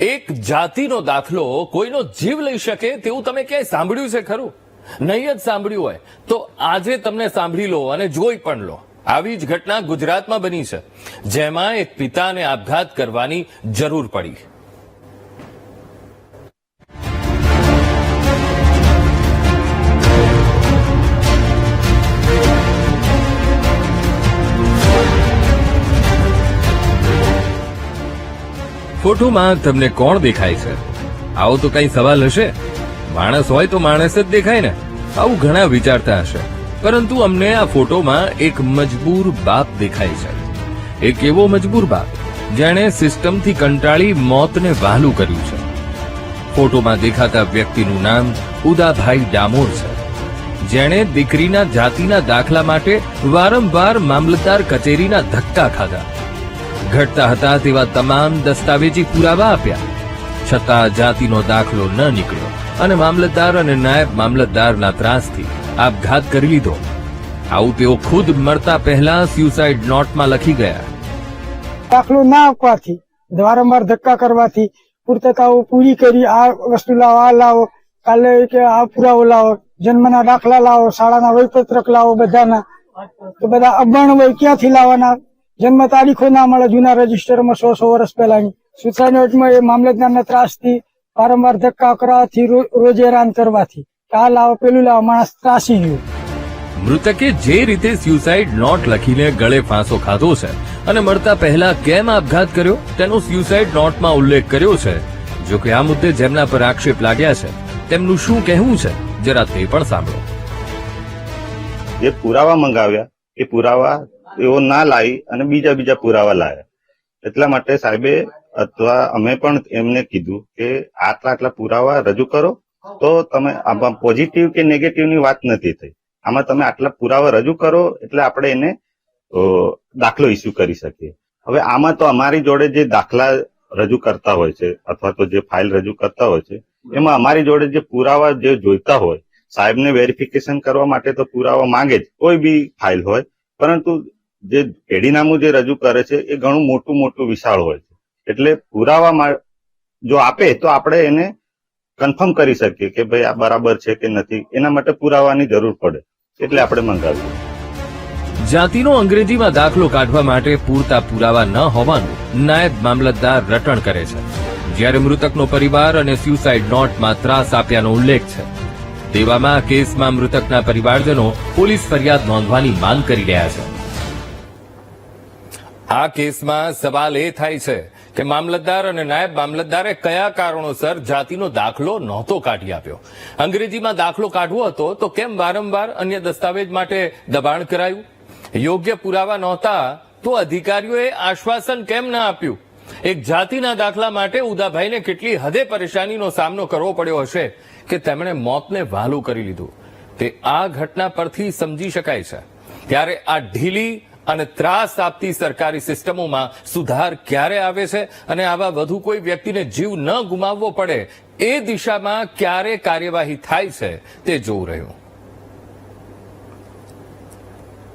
એક જાતિનો દાખલો કોઈનો જીવ લઈ શકે તેવું તમે ક્યાંય સાંભળ્યું છે ખરું? નહીં જ સાંભળ્યું હોય, તો આજે તમને સાંભળી લો અને જોઈ પણ લો. આવી જ ઘટના ગુજરાતમાં બની છે, જેમાં એક પિતાને આપઘાત કરવાની જરૂર પડી. ફોટોમાં તમને કોણ દેખાય છે? આવો તો કઈ સવાલ હશે. માણસ હોય તો માણસ જ દેખાય ને. આવું ઘણા વિચારતા હશે. પરંતુ અમને આ ફોટોમાં એક મજબૂર બાપ દેખાય છે. એક એવો મજબૂર બાપ, જેણે સિસ્ટમથી કંટાળી મોતને વહાલું કર્યું છે. ફોટોમાં દેખાતા વ્યક્તિનું નામ ઉદાભાઈ ડામોર છે. જેણે દીકરીના જાતિના દાખલા માટે વારંવાર મામલતદાર કચેરીના ધક્કા ખાધા. ઘટતા હતા તેવા તમામ દસ્તાવેજી પુરાવા આપ્યા. છતાં જાતિનો દાખલો ન નીકળ્યો અને મામલતદાર અને નાયબ મામલતદારના ત્રાસથી આપઘાત કરી લીધો. આવું તેઓ ખુદ મરતા પહેલા સ્યુસાઇડ નોટમાં લખી ગયા. દાખલો ના આપવાથી, વારંવાર ધક્કા કરવાથી પૂર્તતાઓ પૂરી કરી, આ વસ્તુ લાવો, આ લાવો, કાલે કે આ પુરાવો લાવો, જન્મના દાખલા લાવો, શાળાના વયપત્રક લાવો બધાના, તો બધા અભણ હોય ક્યાંથી લાવવાના? જન્મ તારીખો ના મળે જૂના રજીસ્ટરમાં સો સો વર્ષ પહેલાની. સુસાઇડ નોટમાં એ મામલતદારના ત્રાસથી વારંવાર ધક્કા કરવાથી રોજ હેરાન કરવાથી. આ લાવો પેલું લાવો માણસ ત્રાસી ગયું. મૃતકે જે રીતે સ્યુસાઇડ નોટ લખીને ગળે ફાંસો ખાધો છે અને મળતા પહેલા કેમ આપઘાત કર્યો તેનો સ્યુસાઇડ નોટમાં ઉલ્લેખ કર્યો છે. જો કે આ મુદ્દે જેમના પર આક્ષેપ લાગ્યા છે તેમનું શું કહેવું છે જરા તે પણ સાંભળો. જે પુરાવા મંગાવ્યા એ પુરાવા એઓ ના લાવી અને બીજા બીજા પુરાવા લાવ્યા. એટલા માટે સાહેબે અથવા અમે પણ એમને કીધું કે આટલા આટલા પુરાવા રજૂ કરો તો તમે આમાં પોઝિટિવ કે નેગેટિવની વાત નથી થઈ. આમાં તમે આટલા પુરાવા રજૂ કરો એટલે આપણે એને દાખલો ઇસ્યુ કરી શકીએ. હવે આમાં તો અમારી જોડે જે દાખલા રજૂ કરતા હોય છે અથવા તો જે ફાઇલ રજૂ કરતા હોય છે, એમાં અમારી જોડે જે પુરાવા જે જોઈતા હોય, સાહેબને વેરિફિકેશન કરવા માટે તો પુરાવા માંગે જ, કોઈ બી ફાઇલ હોય. પરંતુ જે એડીનામું જે રજૂ કરે છે, એ ઘણું મોટું મોટું વિશાળ હોય છે. એટલે પુરાવા જો આપે તો આપણે એને કન્ફર્મ કરી શકીએ કે ભાઈ આ બરાબર છે કે નથી. એના માટે પુરાવાની જરૂર પડે. એટલે આપણે મંગાવ્યું જાતિનો અંગ્રેજીમાં દાખલો કાઢવા માટે પૂરતા પુરાવા ન હોવાનું નાયબ મામલતદાર રટણ કરે છે. જ્યારે મૃતકનો પરિવાર અને સ્યુસાઇડ નોટમાં ત્રાસ આપ્યાનો ઉલ્લેખ છે. તેવામાં કેસમાં મૃતકના પરિવારજનો પોલીસ ફરિયાદ નોંધવાની માંગ કરી રહ્યા છે. આ કેસમાં સવાલ એ થાય છે કે મામલતદાર અને નાયબ મામલતદારે કયા કારણોસર જાતિનો દાખલો નહોતો કાઢી આપ્યો? અંગ્રેજીમાં દાખલો કાઢવો હતો તો કેમ વારંવાર અન્ય દસ્તાવેજ માટે દબાણ કરાયું? યોગ્ય પુરાવા નહોતા તો અધિકારીઓએ આશ્વાસન કેમ ના આપ્યું? એક જાતિના દાખલા માટે ઉદાભાઈને કેટલી હદે પરેશાનીનો સામનો કરવો પડ્યો હશે કે તેમણે મોતને વહાલું કરી લીધું? તે આ ઘટના પરથી સમજી શકાય છે. ત્યારે આ ઢીલી અને ત્રાસ આપતી સરકારી સિસ્ટમોમાં સુધાર ક્યારે આવે છે અને આવા વધુ કોઈ વ્યક્તિને જીવ ન ગુમાવવો પડે એ દિશામાં ક્યારે કાર્યવાહી થાય છે તે જોવું રહ્યું.